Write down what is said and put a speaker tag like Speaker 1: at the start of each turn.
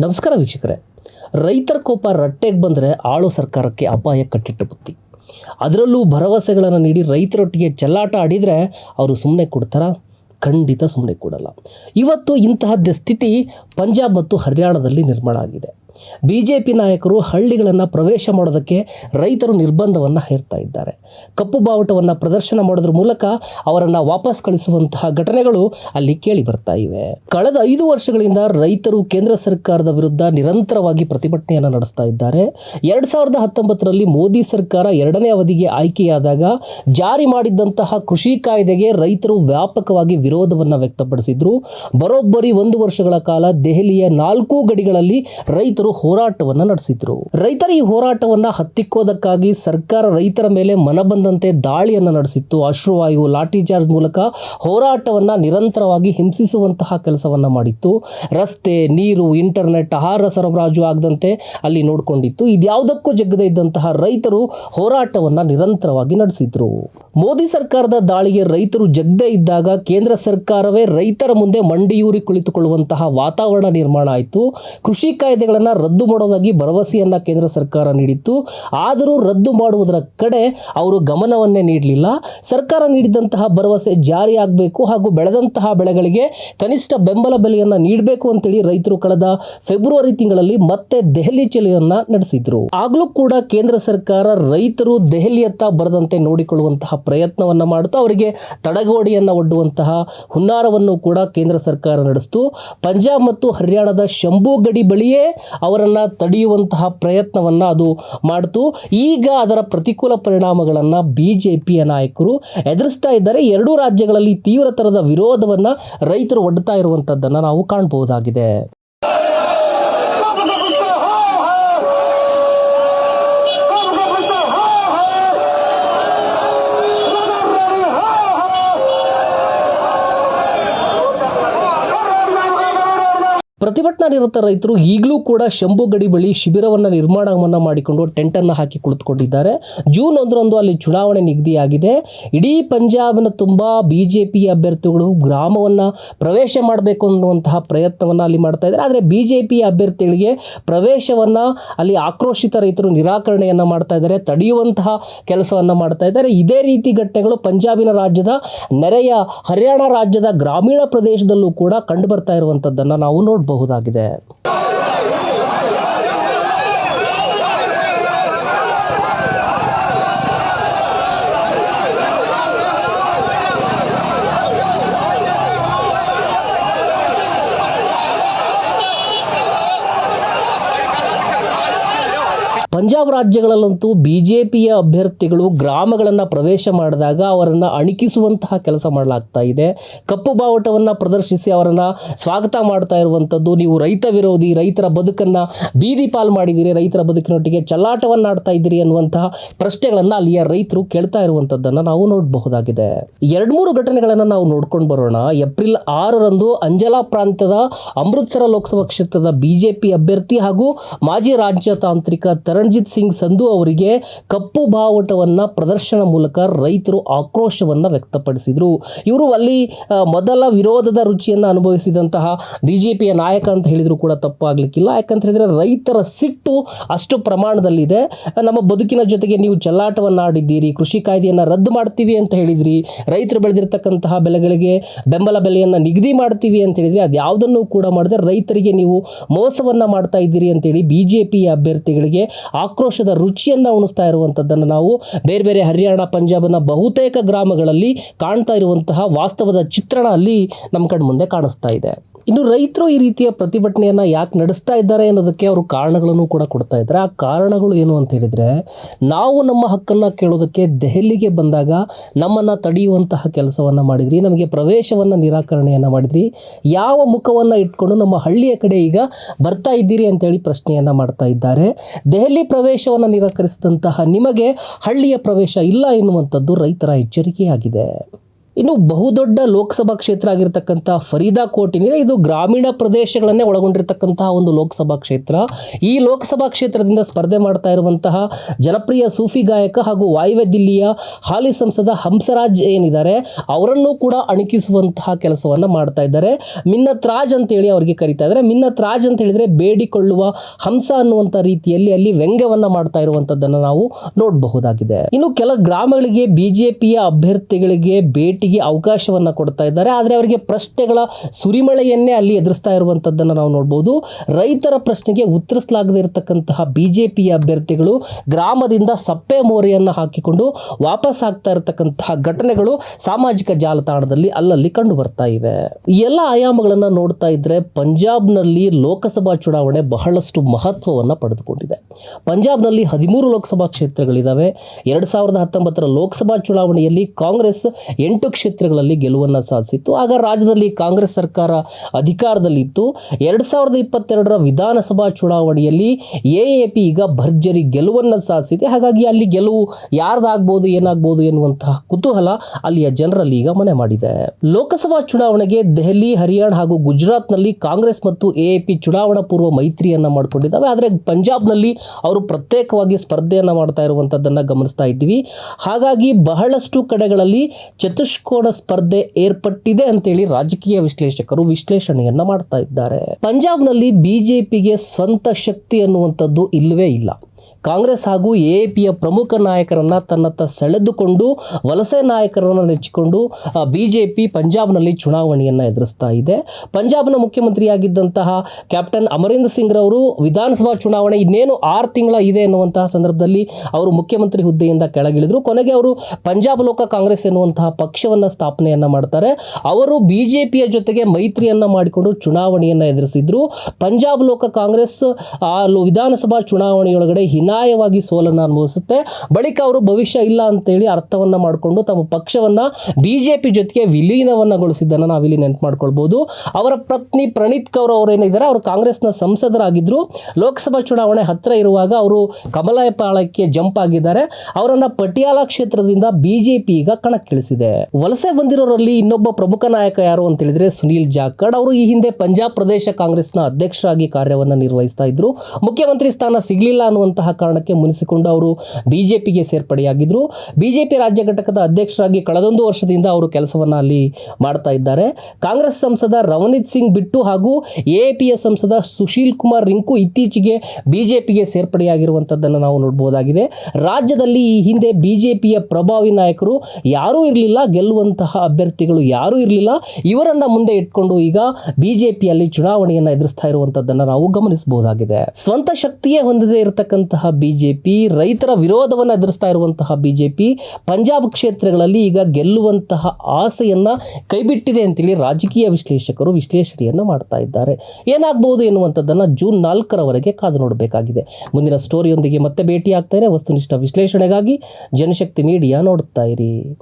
Speaker 1: ನಮಸ್ಕಾರ ವೀಕ್ಷಕರೇ. ರೈತರ ಕೋಪ ರಟ್ಟೆಗೆ ಬಂದರೆ ಆಳು ಸರ್ಕಾರಕ್ಕೆ ಅಪಾಯ ಕಟ್ಟಿಟ್ಟ ಬುತ್ತಿ. ಅದರಲ್ಲೂ ಭರವಸೆಗಳನ್ನು ನೀಡಿ ರೈತರೊಟ್ಟಿಗೆ ಚೆಲ್ಲಾಟ ಆಡಿದರೆ ಅವರು ಸುಮ್ಮನೆ ಕೊಡ್ತಾರಾ? ಖಂಡಿತ ಸುಮ್ಮನೆ ಕೊಡಲ್ಲ. ಇವತ್ತು ಇಂತಹದ್ದೇ ಸ್ಥಿತಿ ಪಂಜಾಬ್ ಮತ್ತು ಹರಿಯಾಣದಲ್ಲಿ ನಿರ್ಮಾಣ ಆಗಿದೆ. ಬಿ ಜೆ ಪಿ ನಾಯಕರು ಹಳ್ಳಿಗಳನ್ನು ಪ್ರವೇಶ ಮಾಡೋದಕ್ಕೆ ರೈತರು ನಿರ್ಬಂಧವನ್ನು ಹೇರ್ತಾ ಇದ್ದಾರೆ. ಕಪ್ಪು ಬಾವುಟವನ್ನು ಪ್ರದರ್ಶನ ಮಾಡೋದ್ರ ಮೂಲಕ ಅವರನ್ನು ವಾಪಸ್ ಕಳಿಸುವಂತಹ ಘಟನೆಗಳು ಅಲ್ಲಿ ಕೇಳಿ ಬರ್ತಾ ಇವೆ. ಕಳೆದ ಐದು ವರ್ಷಗಳಿಂದ ರೈತರು ಕೇಂದ್ರ ಸರ್ಕಾರದ ವಿರುದ್ಧ ನಿರಂತರವಾಗಿ ಪ್ರತಿಭಟನೆಯನ್ನು ನಡೆಸ್ತಾ ಇದ್ದಾರೆ. ಎರಡು ಸಾವಿರದ ಹತ್ತೊಂಬತ್ತರಲ್ಲಿ ಮೋದಿ ಸರ್ಕಾರ ಎರಡನೇ ಅವಧಿಗೆ ಆಯ್ಕೆಯಾದಾಗ ಜಾರಿ ಮಾಡಿದ್ದಂತಹ ಕೃಷಿ ಕಾಯ್ದೆಗೆ ರೈತರು ವ್ಯಾಪಕವಾಗಿ ವಿರೋಧವನ್ನು ವ್ಯಕ್ತಪಡಿಸಿದ್ರು. ಬರೋಬ್ಬರಿ ಒಂದು ವರ್ಷಗಳ ಕಾಲ ದೆಹಲಿಯ ನಾಲ್ಕು ಗಡಿಗಳಲ್ಲಿ ರೈತರು ಹೋರಾಟವನ್ನು ನಡೆಸಿದ್ರು. ರೈತರ ಈ ಹೋರಾಟವನ್ನ ಹತ್ತಿಕ್ಕೋದಕ್ಕಾಗಿ ಸರ್ಕಾರ ರೈತರ ಮೇಲೆ ಮನಬಂದಂತೆ ದಾಳಿಯನ್ನು ನಡೆಸಿತ್ತು. ಅಶ್ರುವಾಯು ಲಾಠಿ ಚಾರ್ಜ್ ಮೂಲಕ ಹೋರಾಟವನ್ನ ನಿರಂತರವಾಗಿ ಹಿಂಸಿಸುವಂತಹ ಕೆಲಸವನ್ನ ಮಾಡಿತ್ತು. ರಸ್ತೆ, ನೀರು, ಇಂಟರ್ನೆಟ್, ಆಹಾರ ಸರಬರಾಜು ಆಗದಂತೆ ಅಲ್ಲಿ ನೋಡಿಕೊಂಡಿತ್ತು. ಇದ್ಯಾವುದಕ್ಕೂ ಜಗ್ಗದೇ ಇದ್ದಂತಹ ರೈತರು ಹೋರಾಟವನ್ನ ನಿರಂತರವಾಗಿ ನಡೆಸಿದ್ರು. ಮೋದಿ ಸರ್ಕಾರದ ದಾಳಿಗೆ ರೈತರು ಜಗ್ಗದೇ ಇದ್ದಾಗ ಕೇಂದ್ರ ಸರ್ಕಾರವೇ ರೈತರ ಮುಂದೆ ಮಂಡಿಯೂರಿ ಕುಳಿತುಕೊಳ್ಳುವಂತಹ ವಾತಾವರಣ ನಿರ್ಮಾಣ ಆಯಿತು. ಕೃಷಿ ಕಾಯ್ದೆಗಳನ್ನು ರದ್ದು ಮಾಡೋದಾಗಿ ಭರವಸೆಯನ್ನು ಕೇಂದ್ರ ಸರ್ಕಾರ ನೀಡಿತ್ತು. ಆದರೂ ರದ್ದು ಮಾಡುವುದರ ಕಡೆ ಅವರು ಗಮನವನ್ನೇ ನೀಡಲಿಲ್ಲ. ಸರ್ಕಾರ ನೀಡಿದಂತಹ ಭರವಸೆ ಜಾರಿಯಾಗಬೇಕು ಹಾಗೂ ಬೆಳೆದಂತಹ ಬೆಳೆಗಳಿಗೆ ಕನಿಷ್ಠ ಬೆಂಬಲ ಬೆಲೆಯನ್ನು ನೀಡಬೇಕು ಅಂತೇಳಿ ರೈತರು ಕಳೆದ ಫೆಬ್ರವರಿ ತಿಂಗಳಲ್ಲಿ ಮತ್ತೆ ದೆಹಲಿ ಚಲುವನ್ನ ನಡೆಸಿದ್ರು. ಆಗಲೂ ಕೂಡ ಕೇಂದ್ರ ಸರ್ಕಾರ ರೈತರು ದೆಹಲಿಯತ್ತ ಬರದಂತೆ ನೋಡಿಕೊಳ್ಳುವಂತಹ ಪ್ರಯತ್ನವನ್ನ ಮಾಡುತ್ತಾ. ಅವರಿಗೆ ತಡೆಗೋಡೆಯನ್ನು ಒಡ್ಡುವಂತಹ ಹುನ್ನಾರವನ್ನು ಕೂಡ ಕೇಂದ್ರ ಸರ್ಕಾರ ನಡೆಸಿತು. ಪಂಜಾಬ್ ಮತ್ತು ಹರಿಯಾಣದ ಶಂಭು ಗಡಿ ಬಳಿಯೇ ಅವರನ್ನು ತಡೆಯುವಂತಹ ಪ್ರಯತ್ನವನ್ನು ಅದು ಮಾಡಿತು. ಈಗ ಅದರ ಪ್ರತಿಕೂಲ ಪರಿಣಾಮಗಳನ್ನು ಬಿ ಜೆ ಪಿಯ ನಾಯಕರು ಎದುರಿಸ್ತಾ ಇದ್ದಾರೆ. ಎರಡೂ ರಾಜ್ಯಗಳಲ್ಲಿ ತೀವ್ರ ಥರದ ವಿರೋಧವನ್ನು ರೈತರು ಒಡ್ತಾ ಇರುವಂಥದ್ದನ್ನು ನಾವು ಕಾಣಬಹುದಾಗಿದೆ. ಪ್ರತಿಭಟನಾ ನಿರತ ರೈತರು ಈಗಲೂ ಕೂಡ ಶಂಭು ಗಡಿ ಬಳಿ ಶಿಬಿರವನ್ನು ನಿರ್ಮಾಣವನ್ನು ಮಾಡಿಕೊಂಡು ಟೆಂಟನ್ನು ಹಾಕಿ ಕುಳಿತುಕೊಂಡಿದ್ದಾರೆ. ಜೂನ್ ಒಂದರಂದು ಅಲ್ಲಿ ಚುನಾವಣೆ ನಿಗದಿಯಾಗಿದೆ. ಇಡೀ ಪಂಜಾಬ್ನ ತುಂಬ ಬಿ ಜೆ ಪಿ ಅಭ್ಯರ್ಥಿಗಳು ಗ್ರಾಮವನ್ನು ಪ್ರವೇಶ ಮಾಡಬೇಕು ಅನ್ನುವಂತಹ ಪ್ರಯತ್ನವನ್ನು ಅಲ್ಲಿ ಮಾಡ್ತಾ ಇದ್ದಾರೆ. ಆದರೆ ಬಿ ಜೆ ಪಿ ಅಭ್ಯರ್ಥಿಗಳಿಗೆ ಪ್ರವೇಶವನ್ನು ಅಲ್ಲಿ ಆಕ್ರೋಶಿತ ರೈತರು ನಿರಾಕರಣೆಯನ್ನು ಮಾಡ್ತಾ ಇದ್ದಾರೆ, ತಡೆಯುವಂತಹ ಕೆಲಸವನ್ನು ಮಾಡ್ತಾ ಇದ್ದಾರೆ. ಇದೇ ರೀತಿ ಘಟನೆಗಳು ಪಂಜಾಬಿನ ರಾಜ್ಯದ ನೆರೆಯ ಹರಿಯಾಣ ರಾಜ್ಯದ ಗ್ರಾಮೀಣ ಪ್ರದೇಶದಲ್ಲೂ ಕೂಡ ಕಂಡು ಬರ್ತಾ ಇರುವಂಥದ್ದನ್ನು ನಾವು ನೋಡಬಹುದಾಗಿದೆ. ಪಂಜಾಬ್ ರಾಜ್ಯಗಳಲ್ಲಂತೂ ಬಿ ಜೆ ಪಿಯ ಅಭ್ಯರ್ಥಿಗಳು ಗ್ರಾಮಗಳನ್ನು ಪ್ರವೇಶ ಮಾಡಿದಾಗ ಅವರನ್ನು ಅಣಕಿಸುವಂತಹ ಕೆಲಸ ಮಾಡಲಾಗ್ತಾ ಇದೆ. ಕಪ್ಪು ಬಾವುಟವನ್ನು ಪ್ರದರ್ಶಿಸಿ ಅವರನ್ನು ಸ್ವಾಗತ ಮಾಡ್ತಾ ಇರುವಂಥದ್ದು ನೀವು ರೈತ ವಿರೋಧಿ, ರೈತರ ಬದುಕನ್ನು ಬೀದಿ ಪಾಲು ಮಾಡಿದ್ದೀರಿ, ರೈತರ ಬದುಕಿನೊಟ್ಟಿಗೆ ಚಲ್ಲಾಟವನ್ನು ಆಡ್ತಾ ಇದ್ದೀರಿ ಅನ್ನುವಂತಹ ಪ್ರಶ್ನೆಗಳನ್ನು ಅಲ್ಲಿಯ ರೈತರು ಕೇಳ್ತಾ ಇರುವಂಥದ್ದನ್ನು ನಾವು ನೋಡಬಹುದಾಗಿದೆ. ಎರಡು ಮೂರು ಘಟನೆಗಳನ್ನು ನಾವು ನೋಡ್ಕೊಂಡು ಬರೋಣ. ಏಪ್ರಿಲ್ ಆರರಂದು ಅಂಜಲಾ ಪ್ರಾಂತ್ಯದ ಅಮೃತ್ಸರ ಲೋಕಸಭಾ ಕ್ಷೇತ್ರದ ಬಿಜೆಪಿ ಅಭ್ಯರ್ಥಿ ಹಾಗೂ ಮಾಜಿ ರಾಜ್ಯ ತಾಂತ್ರಿಕ ತರಣಜಿತ್ ಸಿಂಗ್ ಸಂಧು ಅವರಿಗೆ ಕಪ್ಪು ಬಾವುಟವನ್ನು ಪ್ರದರ್ಶನ ಮೂಲಕ ರೈತರು ಆಕ್ರೋಶವನ್ನು ವ್ಯಕ್ತಪಡಿಸಿದರು. ಇವರು ಅಲ್ಲಿ ಮೊದಲ ವಿರೋಧದ ರುಚಿಯನ್ನು ಅನುಭವಿಸಿದಂತಹ ಬಿ ಜೆ ಪಿಯ ನಾಯಕ ಅಂತ ಹೇಳಿದರೂ ಕೂಡ ತಪ್ಪಾಗಲಿಕ್ಕಿಲ್ಲ. ಯಾಕಂತ ಹೇಳಿದರೆ ರೈತರ ಸಿಟ್ಟು ಅಷ್ಟು ಪ್ರಮಾಣದಲ್ಲಿದೆ. ನಮ್ಮ ಬದುಕಿನ ಜೊತೆಗೆ ನೀವು ಚಲ್ಲಾಟವನ್ನು ಆಡಿದ್ದೀರಿ ಕೃಷಿ ಕಾಯ್ದೆಯನ್ನು ರದ್ದು ಮಾಡ್ತೀವಿ ಅಂತ ಹೇಳಿದ್ರಿ, ರೈತರು ಬೆಳೆದಿರ್ತಕ್ಕಂತಹ ಬೆಳೆಗಳಿಗೆ ಬೆಂಬಲ ಬೆಲೆಯನ್ನು ನಿಗದಿ ಮಾಡ್ತೀವಿ ಅಂತ ಹೇಳಿದರೆ, ಅದು ಯಾವುದನ್ನು ಕೂಡ ಮಾಡದೆ ರೈತರಿಗೆ ನೀವು ಮೋಸವನ್ನು ಮಾಡ್ತಾ ಇದ್ದೀರಿ ಅಂತೇಳಿ ಬಿ ಜೆ ಪಿಯ ಅಭ್ಯರ್ಥಿಗಳಿಗೆ ಆಕ್ರೋಶದ ರುಚಿಯನ್ನು ಉಣಿಸ್ತಾ ಇರುವಂಥದ್ದನ್ನು ನಾವು ಬೇರೆ ಬೇರೆ ಹರಿಯಾಣ, ಪಂಜಾಬ್ನ ಬಹುತೇಕ ಗ್ರಾಮಗಳಲ್ಲಿ ಕಾಣ್ತಾ ಇರುವಂತಹ ವಾಸ್ತವದ ಚಿತ್ರಣ ಅಲ್ಲಿ ನಮ್ಮ ಕಣ್ಮುಂದೆ ಕಾಣಿಸ್ತಾ ಇದೆ. ಇನ್ನು ರೈತರು ಈ ರೀತಿಯ ಪ್ರತಿಭಟನೆಯನ್ನು ಯಾಕೆ ನಡೆಸ್ತಾ ಇದ್ದಾರೆ ಅನ್ನೋದಕ್ಕೆ ಅವರು ಕಾರಣಗಳನ್ನು ಕೂಡ ಕೊಡ್ತಾ ಇದ್ದಾರೆ. ಆ ಕಾರಣಗಳು ಏನು ಅಂತ ಹೇಳಿದರೆ, ನಾವು ನಮ್ಮ ಹಕ್ಕನ್ನು ಕೇಳೋದಕ್ಕೆ ದೆಹಲಿಗೆ ಬಂದಾಗ ನಮ್ಮನ್ನು ತಡೆಯುವಂತಹ ಕೆಲಸವನ್ನು ಮಾಡಿದ್ರಿ, ನಮಗೆ ಪ್ರವೇಶವನ್ನು ನಿರಾಕರಣೆಯನ್ನು ಮಾಡಿದ್ರಿ, ಯಾವ ಮುಖವನ್ನು ಇಟ್ಕೊಂಡು ನಮ್ಮ ಹಳ್ಳಿಯ ಕಡೆ ಈಗ ಬರ್ತಾ ಇದ್ದೀರಿ ಅಂತೇಳಿ ಪ್ರಶ್ನೆಯನ್ನು ಮಾಡ್ತಾ ಇದ್ದಾರೆ. ದೆಹಲಿ ಪ್ರವೇಶವನ್ನು ನಿರಾಕರಿಸಿದಂತಹ ನಿಮಗೆ ಹಳ್ಳಿಯ ಪ್ರವೇಶ ಇಲ್ಲ ಎನ್ನುವಂಥದ್ದು ರೈತರ ಎಚ್ಚರಿಕೆಯಾಗಿದೆ. ಇನ್ನು ಬಹುದೊಡ್ಡ ಲೋಕಸಭಾ ಕ್ಷೇತ್ರ ಆಗಿರ್ತಕ್ಕಂಥ ಫರೀದಾಕೋಟ್ ಏನಿದೆ ಇದು ಗ್ರಾಮೀಣ ಪ್ರದೇಶಗಳನ್ನೇ ಒಳಗೊಂಡಿರ್ತಕ್ಕಂತಹ ಒಂದು ಲೋಕಸಭಾ ಕ್ಷೇತ್ರ. ಈ ಲೋಕಸಭಾ ಕ್ಷೇತ್ರದಿಂದ ಸ್ಪರ್ಧೆ ಮಾಡ್ತಾ ಇರುವಂತಹ ಜನಪ್ರಿಯ ಸೂಫಿ ಗಾಯಕ ಹಾಗೂ ವಾಯುವ್ಯ ದಿಲ್ಲಿಯ ಹಾಲಿ ಸಂಸದ ಹಂಸರಾಜ್ ಏನಿದ್ದಾರೆ, ಅವರನ್ನು ಕೂಡ ಅಣಕಿಸುವಂತಹ ಕೆಲಸವನ್ನು ಮಾಡ್ತಾ ಇದ್ದಾರೆ. ಮಿನ್ನತ್ ರಾಜ್ ಅಂತೇಳಿ ಅವರಿಗೆ ಕರೀತಾ ಇದ್ದಾರೆ. ಮಿನ್ನತ್ ರಾಜ್ ಅಂತ ಹೇಳಿದರೆ ಬೇಡಿಕೊಳ್ಳುವ ಹಂಸ ಅನ್ನುವಂಥ ರೀತಿಯಲ್ಲಿ ಅಲ್ಲಿ ವ್ಯಂಗ್ಯವನ್ನು ಮಾಡ್ತಾ ಇರುವಂಥದ್ದನ್ನು ನಾವು ನೋಡಬಹುದಾಗಿದೆ. ಇನ್ನು ಕೆಲ ಗ್ರಾಮಗಳಿಗೆ, ಬಿಜೆಪಿಯ ಅಭ್ಯರ್ಥಿಗಳಿಗೆ ಭೇಟಿಗೆ ಅವಕಾಶವನ್ನು ಕೊಡ್ತಾ ಇದ್ದಾರೆ. ಆದರೆ ಅವರಿಗೆ ಪ್ರಶ್ನೆಗಳ ಸುರಿಮಳೆಯನ್ನೇ ಅಲ್ಲಿ ಎದುರಿಸ್ತಾ ಇರುವಂಥದ್ದನ್ನು ನಾವು ನೋಡ್ಬೋದು. ರೈತರ ಪ್ರಶ್ನೆಗೆ ಉತ್ತರಿಸಲಾಗದೇ ಇರತಕ್ಕಂತಹ ಪಿ ಅಭ್ಯರ್ಥಿಗಳು ಗ್ರಾಮದಿಂದ ಸಪ್ಪೆ ಮೋರೆಯನ್ನು ಹಾಕಿಕೊಂಡು ವಾಪಸ್ ಆಗ್ತಾ ಇರತಕ್ಕಂತಹ ಘಟನೆಗಳು ಸಾಮಾಜಿಕ ಜಾಲತಾಣದಲ್ಲಿ ಅಲ್ಲಲ್ಲಿ ಕಂಡು ಬರ್ತಾ ಇವೆ. ಎಲ್ಲ ಆಯಾಮಗಳನ್ನು ನೋಡ್ತಾ ಇದ್ರೆ ಪಂಜಾಬ್ನಲ್ಲಿ ಲೋಕಸಭಾ ಚುನಾವಣೆ ಬಹಳಷ್ಟು ಮಹತ್ವವನ್ನು ಪಡೆದುಕೊಂಡಿದೆ. ಪಂಜಾಬ್ನಲ್ಲಿ ಹದಿಮೂರು ಲೋಕಸಭಾ ಕ್ಷೇತ್ರಗಳಿದ್ದಾವೆ ಎರಡು ಸಾವಿರದ ಹತ್ತೊಂಬತ್ತರ ಲೋಕಸಭಾ ಚುನಾವಣೆಯಲ್ಲಿ ಕಾಂಗ್ರೆಸ್ ಎಂಟು ಕ್ಷೇತ್ರಗಳಲ್ಲಿ ಗೆಲುವನ್ನು ಸಾಧಿಸಿತ್ತು. ಆಗ ರಾಜ್ಯದಲ್ಲಿ ಕಾಂಗ್ರೆಸ್ ಸರ್ಕಾರ ಅಧಿಕಾರದಲ್ಲಿತ್ತು. ಎರಡು ಸಾವಿರದ ಇಪ್ಪತ್ತೆರಡರ ವಿಧಾನಸಭಾ ಚುನಾವಣೆಯಲ್ಲಿ ಎ ಎ ಪಿ ಈಗ ಭರ್ಜರಿ ಗೆಲುವನ್ನು ಸಾಧಿಸಿದೆ. ಹಾಗಾಗಿ ಅಲ್ಲಿ ಗೆಲುವು ಯಾರ್ದಾಗ್ಬೋದು, ಏನಾಗ್ಬೋದು ಎನ್ನುವಂತಹ ಕುತೂಹಲ ಅಲ್ಲಿಯ ಜನರಲ್ಲಿ ಈಗ ಮನೆ ಮಾಡಿದೆ. ಲೋಕಸಭಾ ಚುನಾವಣೆಗೆ ದೆಹಲಿ, ಹರಿಯಾಣ ಹಾಗೂ ಗುಜರಾತ್ನಲ್ಲಿ ಕಾಂಗ್ರೆಸ್ ಮತ್ತು ಎ ಪಿ ಚುನಾವಣಾ ಪೂರ್ವ ಮೈತ್ರಿಯನ್ನ ಮಾಡಿಕೊಂಡಿದ್ದಾವೆ. ಆದರೆ ಪಂಜಾಬ್ನಲ್ಲಿ ಅವರು ಪ್ರತ್ಯೇಕವಾಗಿ ಸ್ಪರ್ಧೆಯನ್ನು ಮಾಡ್ತಾ ಇರುವಂಥದ್ದನ್ನು ಗಮನಿಸ್ತಾ ಇದ್ದೀವಿ. ಹಾಗಾಗಿ ಬಹಳಷ್ಟು ಕಡೆಗಳಲ್ಲಿ ಚತುಷ್ಕೋಣ ಸ್ಪರ್ಧೆ ಏರ್ಪಟ್ಟಿದೆ ಅಂತೇಳಿ ರಾಜಕೀಯ ವಿಶ್ಲೇಷಕರು ವಿಶ್ಲೇಷಣೆಯನ್ನ ಮಾಡ್ತಾ ಇದ್ದಾರೆ. ಪಂಜಾಬ್ನಲ್ಲಿ ಬಿಜೆಪಿಗೆ ಸ್ವಂತ ಶಕ್ತಿ ಅನ್ನುವಂಥದ್ದು ಇಲ್ಲವೇ ಇಲ್ಲ. ಕಾಂಗ್ರೆಸ್ ಹಾಗೂ ಎ ಪಿಯ ಪ್ರಮುಖ ನಾಯಕರನ್ನ ತನ್ನತ್ತ ಸೆಳೆದುಕೊಂಡು, ವಲಸೆ ನಾಯಕರನ್ನು ನೆಚ್ಚಿಕೊಂಡು ಬಿ ಜೆ ಪಿ ಪಂಜಾಬ್ನಲ್ಲಿ ಚುನಾವಣೆಯನ್ನು ಎದುರಿಸ್ತಾ ಇದೆ. ಪಂಜಾಬ್ನ ಮುಖ್ಯಮಂತ್ರಿಯಾಗಿದ್ದಂತಹ ಕ್ಯಾಪ್ಟನ್ ಅಮರೀಂದ್ರ ಸಿಂಗ್ ರವರು ವಿಧಾನಸಭಾ ಚುನಾವಣೆ ಇನ್ನೇನು ಆರು ತಿಂಗಳ ಇದೆ ಎನ್ನುವಂತಹ ಸಂದರ್ಭದಲ್ಲಿ ಅವರು ಮುಖ್ಯಮಂತ್ರಿ ಹುದ್ದೆಯಿಂದ ಕೆಳಗಿಳಿದ್ರು. ಕೊನೆಗೆ ಅವರು ಪಂಜಾಬ್ ಲೋಕ ಕಾಂಗ್ರೆಸ್ ಎನ್ನುವಂತಹ ಪಕ್ಷವನ್ನು ಸ್ಥಾಪನೆಯನ್ನ ಮಾಡ್ತಾರೆ. ಅವರು ಬಿ ಜೆ ಜೊತೆಗೆ ಮೈತ್ರಿಯನ್ನ ಮಾಡಿಕೊಂಡು ಚುನಾವಣೆಯನ್ನು ಎದುರಿಸಿದ್ರು. ಪಂಜಾಬ್ ಲೋಕ ಕಾಂಗ್ರೆಸ್ ವಿಧಾನಸಭಾ ಚುನಾವಣೆಯೊಳಗಡೆ ಹಿನಾಯವಾಗಿ ಸೋಲನ್ನು ಅನುಭವಿಸುತ್ತೆ. ಬಳಿಕ ಅವರು ಭವಿಷ್ಯ ಇಲ್ಲ ಅಂತೇಳಿ ಅರ್ಥವನ್ನು ಮಾಡಿಕೊಂಡು ತಮ್ಮ ಪಕ್ಷವನ್ನು ಬಿ ಜೆ ಪಿ ಜೊತೆಗೆ ವಿಲೀನವನ್ನುಗೊಳಿಸಿದ್ದನ್ನು ನಾವಿಲ್ಲಿ ನೆನಪು ಮಾಡ್ಕೊಳ್ಬೋದು ಅವರ ಪತ್ನಿ ಪ್ರಣೀತ್ ಕೌರ್ ಅವರು ಏನಿದ್ದಾರೆ, ಅವರು ಕಾಂಗ್ರೆಸ್ನ ಸಂಸದರಾಗಿದ್ದರು ಲೋಕಸಭಾ ಚುನಾವಣೆ ಹತ್ತಿರ ಇರುವಾಗ ಅವರು ಕಮಲ ಪಾಳಕ್ಕೆ ಜಂಪ್ ಆಗಿದ್ದಾರೆ. ಅವರನ್ನು ಪಟಿಯಾಲ ಕ್ಷೇತ್ರದಿಂದ ಬಿ ಜೆ ಪಿ ಈಗ ಕಣಕ್ಕಿಳಿಸಿದೆ. ವಲಸೆ ಬಂದಿರೋರಲ್ಲಿ ಇನ್ನೊಬ್ಬ ಪ್ರಮುಖ ನಾಯಕ ಯಾರು ಅಂತ ಹೇಳಿದ್ರೆ ಸುನೀಲ್ ಜಾಖಡ್ ಅವರು ಈ ಹಿಂದೆ ಪಂಜಾಬ್ ಪ್ರದೇಶ ಕಾಂಗ್ರೆಸ್ನ ಅಧ್ಯಕ್ಷರಾಗಿ ಕಾರ್ಯವನ್ನು ನಿರ್ವಹಿಸ್ತಾ ಇದ್ರು. ಮುಖ್ಯಮಂತ್ರಿ ಸ್ಥಾನ ಸಿಗಲಿಲ್ಲ ಅನ್ನುವಂತಹ ಕಾರಣಕ್ಕೆ ಮುನಿಸಿಕೊಂಡು ಅವರು ಬಿಜೆಪಿಗೆ ಜೆ ಬಿಜೆಪಿ ರಾಜ್ಯ ಘಟಕದ ಅಧ್ಯಕ್ಷರಾಗಿ ಕಳೆದೊಂದು ವರ್ಷದಿಂದ ಅವರು ಕೆಲಸವನ್ನ ಅಲ್ಲಿ ಮಾಡ್ತಾ ಇದ್ದಾರೆ. ಕಾಂಗ್ರೆಸ್ ಸಂಸದ ರವನೀತ್ ಸಿಂಗ್ ಬಿಟ್ಟು ಹಾಗೂ ಎ ಸಂಸದ ಸುಶೀಲ್ ಕುಮಾರ್ ರಿಂಕು ಇತ್ತೀಚೆಗೆ ಬಿಜೆಪಿಗೆ ಸೇರ್ಪಡೆಯಾಗಿರುವಂಥದ್ದನ್ನು ನಾವು ನೋಡ್ಬೋದಾಗಿದೆ. ರಾಜ್ಯದಲ್ಲಿ ಈ ಹಿಂದೆ ಬಿಜೆಪಿಯ ಪ್ರಭಾವಿ ನಾಯಕರು ಯಾರೂ ಇರಲಿಲ್ಲ, ಗೆಲ್ಲುವಂತಹ ಅಭ್ಯರ್ಥಿಗಳು ಯಾರೂ ಇರಲಿಲ್ಲ. ಇವರನ್ನು ಮುಂದೆ ಇಟ್ಕೊಂಡು ಈಗ ಬಿಜೆಪಿಯಲ್ಲಿ ಚುನಾವಣೆಯನ್ನು ಎದುರಿಸ್ತಾ ಇರುವಂಥದ್ದನ್ನು ನಾವು ಗಮನಿಸಬಹುದಾಗಿದೆ. ಸ್ವಂತ ಶಕ್ತಿಯೇ ಹೊಂದದೇ ಇರತಕ್ಕಂತಹ ಬಿಜೆಪಿ, ರೈತರ ವಿರೋಧವನ್ನು ಎದುರಿಸ್ತಾ ಇರುವಂತಹ ಬಿ ಜೆ ಪಿ ಪಂಜಾಬ್ ಕ್ಷೇತ್ರಗಳಲ್ಲಿ ಈಗ ಗೆಲ್ಲುವಂತಹ ಆಸೆಯನ್ನು ಕೈಬಿಟ್ಟಿದೆ ಅಂತೇಳಿ ರಾಜಕೀಯ ವಿಶ್ಲೇಷಕರು ವಿಶ್ಲೇಷಣೆಯನ್ನು ಮಾಡ್ತಾ ಇದ್ದಾರೆ. ಏನಾಗಬಹುದು ಎನ್ನುವಂಥದ್ದನ್ನು ಜೂನ್ ನಾಲ್ಕರವರೆಗೆ ಕಾದು ನೋಡಬೇಕಾಗಿದೆ. ಮುಂದಿನ ಸ್ಟೋರಿಯೊಂದಿಗೆ ಮತ್ತೆ ಭೇಟಿ ಆಗ್ತೇನೆ ವಸ್ತುನಿಷ್ಠ ವಿಶ್ಲೇಷಣೆಗಾಗಿ ಜನಶಕ್ತಿ ಮೀಡಿಯಾ ನೋಡುತ್ತಾ ಇರಿ.